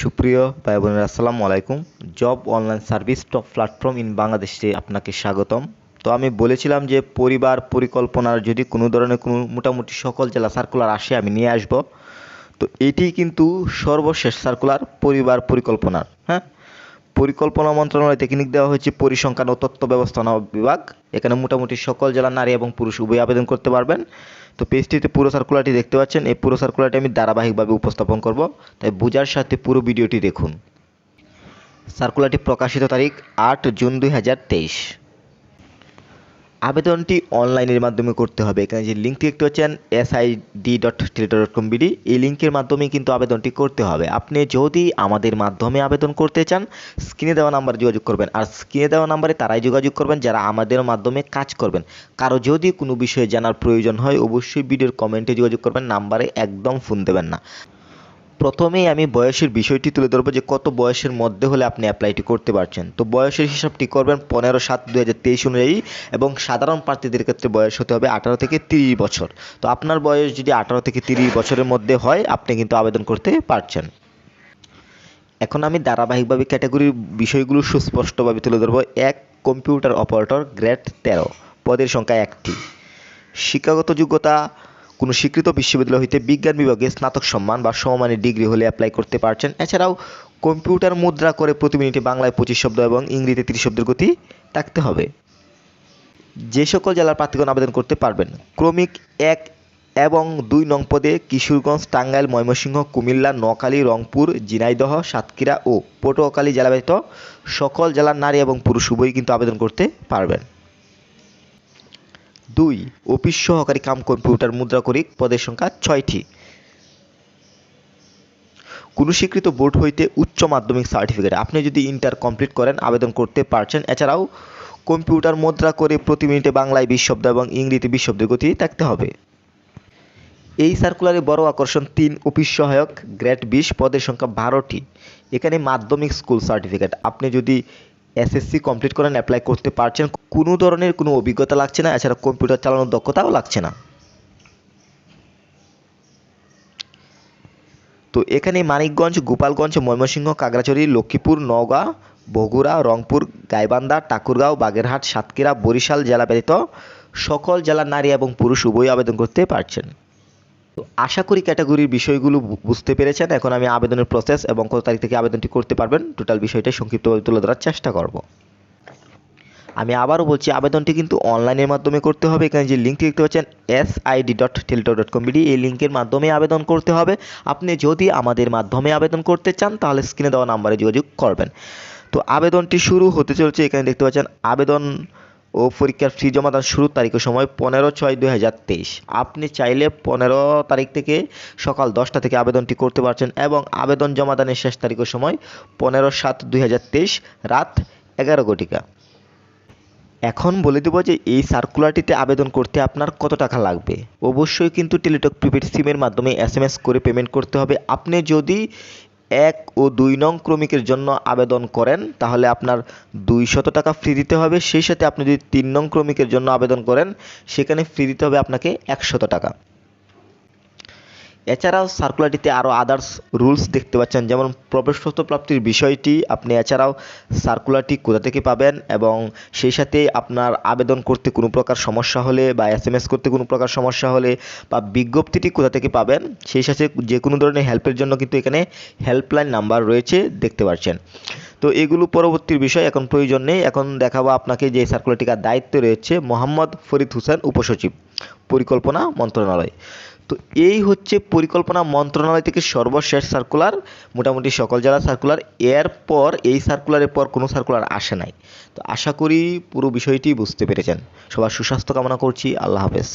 সুপ্রিয় ভাই বোনেরা আসসালামু আলাইকুম। Job online service top platform in বাংলাদেশে আপনাকে স্বাগতম। তো আমি বলেছিলাম যে পরিবার পরিকল্পনার যদি কোনো ধরনের কোনো মোটামুটি সকল জেলা সার্কুলার আসে, আমি নিয়ে আসব। তো এটি কিন্তু সর্বশেষ সার্কুলার পরিবার পরিকল্পনার হ্যাঁ? পরিকল্পনা মন্ত্রণালয় থেকে নিক দেওয়া হয়েছে পরিসংখ্যান ও তথ্য ব্যবস্থাপনা বিভাগ। এখানে মোটামুটি সকল জেলার নারী এবং পুরুষ উভয় আবেদন করতে পারবেন। তো পেজটিতে পুরো সার্কুলারটি দেখতে পাচ্ছেন। এই পুরো সার্কুলারটি আমি ধারাবাহিকভাবে উপস্থাপন করব। তাই বোঝার সাথে পুরো ভিডিওটি দেখুন। সার্কুলারটি প্রকাশিত তারিখ আট জুন দুই হাজার তেইশ। আবেদনটি অনলাইনের মাধ্যমে করতে হবে। এখানে যে লিঙ্কটি দেখতে পাচ্ছেন SID dot Teletalk dot com BD এই লিঙ্কের মাধ্যমে কিন্তু আবেদনটি করতে হবে। আপনি যদি আমাদের মাধ্যমে আবেদন করতে চান, স্ক্রিনে দেওয়া নাম্বারে যোগাযোগ করবেন। আর স্ক্রিনে দেওয়া নাম্বারে তারাই যোগাযোগ করবেন, যারা আমাদের মাধ্যমে কাজ করবেন। কারও যদি কোনো বিষয়ে জানার প্রয়োজন হয়, অবশ্যই ভিডিওর কমেন্টে যোগাযোগ করবেন, নাম্বারে একদম ফোন দেবেন না। প্রথমেই আমি বয়সের বিষয়টি তুলে ধরবো যে কত বয়সের মধ্যে হলে আপনি অ্যাপ্লাইটি করতে পারছেন। তো বয়সের হিসাবটি করবেন পনেরো সাত দু হাজার তেইশ অনুযায়ী এবং সাধারণ প্রার্থীদের ক্ষেত্রে বয়স হতে হবে আঠারো থেকে তিরিশ বছর। তো আপনার বয়স যদি আঠারো থেকে তিরিশ বছরের মধ্যে হয়, আপনি কিন্তু আবেদন করতে পারছেন। এখন আমি ধারাবাহিকভাবে ক্যাটাগরির বিষয়গুলো সুস্পষ্টভাবে তুলে ধরবো। এক কম্পিউটার অপারেটর গ্রেড তেরো, পদের সংখ্যা একটি। শিক্ষাগত যোগ্যতা কোনো স্বীকৃত বিশ্ববিদ্যালয় হইতে বিজ্ঞান বিভাগে স্নাতক সম্মান বা সমমানের ডিগ্রি হলে অ্যাপ্লাই করতে পারছেন। এছাড়াও কম্পিউটার মুদ্রা করে প্রতি মিনিটে বাংলায় পঁচিশ শব্দ এবং ইংরেজিতে তিরিশ শব্দের গতি থাকতে হবে। যে সকল জেলার প্রার্থীগণ আবেদন করতে পারবেন। ক্রমিক এক এবং দুই নং পদে কিশোরগঞ্জ, টাঙ্গাইল, ময়মনসিংহ, কুমিল্লা, নোয়াখালী, রংপুর, ঝিনাইদহ, সাতক্ষীরা ও পটুয়াখালী জেলা ব্যতীত সকল জেলার নারী এবং পুরুষ উভয়ই কিন্তু আবেদন করতে পারবেন। দুই, অফিস সহকারী কাম কম্পিউটার মুদ্রাকরিক পদের সংখ্যা ছয়টি। কোনো স্বীকৃত বোর্ড হইতে উচ্চ মাধ্যমিক সার্টিফিকেট। আপনি যদি ইন্টার কমপ্লিট করেন, আবেদন করতে পারছেন। এছাড়াও, কম্পিউটার মুদ্রা করে প্রতি মিনিটে বাংলায় বিশ শব্দ এবং ইংরেজিতে বিশ শব্দের গতি থাকতে হবে। এই সার্কুলারে বড় আকর্ষণ তিন, অফিস সহায়ক গ্রেড বিশ, পদের সংখ্যা বারোটি। এখানে মাধ্যমিক স্কুল সার্টিফিকেট আপনি যদি এসএসসি কমপ্লিট করেন অ্যাপ্লাই করতে পারছেন। কোনো ধরনের কোনো অভিজ্ঞতা লাগছে না, এছাড়া কম্পিউটার চালানোর দক্ষতাও লাগছে না। তো এখানে মানিকগঞ্জ, গোপালগঞ্জ, ময়মনসিংহ খাগড়াছড়ি লক্ষ্মীপুর, নওগাঁ, বগুড়া, রংপুর, গাইবান্ধা, ঠাকুরগাঁও, বাগেরহাট, সাতক্ষীরা, বরিশাল জেলা ব্যতীত সকল জেলার নারী এবং পুরুষ উভয়ই আবেদন করতে পারছেন। তো আশা করি ক্যাটাগরির বিষয়গুলো বুঝতে পেরেছেন। এখন আমি আবেদনের প্রসেস এবং কত তারিখ থেকে আবেদনটি করতে পারবেন টোটাল বিষয়টা সংক্ষিপ্তভাবে তুলে ধরার চেষ্টা করব। আমি আবারও বলছি, আবেদনটি কিন্তু অনলাইনের মাধ্যমে করতে হবে। এখানে যে লিঙ্কটি দেখতে পাচ্ছেন S ID dot Teletalk dot com BD এই লিঙ্কের মাধ্যমে আবেদন করতে হবে। আপনি যদি আমাদের মাধ্যমে আবেদন করতে চান, তাহলে স্ক্রিনে দেওয়া নাম্বারে যোগাযোগ করবেন। তো আবেদনটি শুরু হতে চলছে। এখানে দেখতে পাচ্ছেন, আবেদন ও পরীক্ষার ফি জমা দেওয়ার শুরুর তারিখ সময় পনেরো ছয় দুই হাজার তেইশ। আপনি চাইলে পনেরো তারিখ থেকে সকাল দশটা থেকে আবেদনটি করতে পারছেন এবং আবেদন জমা জমাদানের শেষ তারিখ সময় পনেরো সাত দুই হাজার তেইশ, রাত এগারো ঘটিকা। এখন বলে দেবো যে এই সার্কুলারটিতে আবেদন করতে আপনার কত টাকা লাগবে। অবশ্যই কিন্তু টেলিটক প্রিপেড সিমের মাধ্যমে এস করে পেমেন্ট করতে হবে। আপনি যদি এক ও দুই নং ক্রমিকের জন্য আবেদন করেন, তাহলে আপনার দুইশত টাকা ফ্রি দিতে হবে। সেই সাথে আপনি যদি তিন নং ক্রমিকের জন্য আবেদন করেন, সেখানে ফ্রি দিতে হবে আপনাকে একশত টাকা। এছাড়াও সার্কুলারটিতে আরও আদার্স রুলস দেখতে পাচ্ছেন, যেমন প্রবেশপত্র প্রাপ্তির বিষয়টি আপনি এছাড়াও সার্কুলারটি কোথা থেকে পাবেন এবং সেই সাথে আপনার আবেদন করতে কোনো প্রকার সমস্যা হলে বা এস এম এস করতে কোনো প্রকার সমস্যা হলে বা বিজ্ঞপ্তিটি কোথা থেকে পাবেন, সেই সাথে যে কোনো ধরনের হেল্পের জন্য কিন্তু এখানে হেল্পলাইন নাম্বার রয়েছে, দেখতে পাচ্ছেন। তো এগুলো পরবর্তীর বিষয়, এখন প্রয়োজন নেই। এখন দেখাবো আপনাকে যে সার্কুলারটিকার দায়িত্বে রয়েছে মোহাম্মদ ফরিদ হোসেন উপসচিব, পরিকল্পনা মন্ত্রণালয়। তো এই হচ্ছে পরিকল্পনা মন্ত্রণালয় থেকে সর্বশেষ সার্কুলার মোটামুটি সকল জেলা সার্কুলার এরপর এই সার্কুলারের পর কোনো সার্কুলার আসে নাই। তো আশা করি পুরো বিষয়টি বুঝতে পেরেছেন। সবার সুস্বাস্থ্য কামনা করছি। আল্লাহ হাফেজ।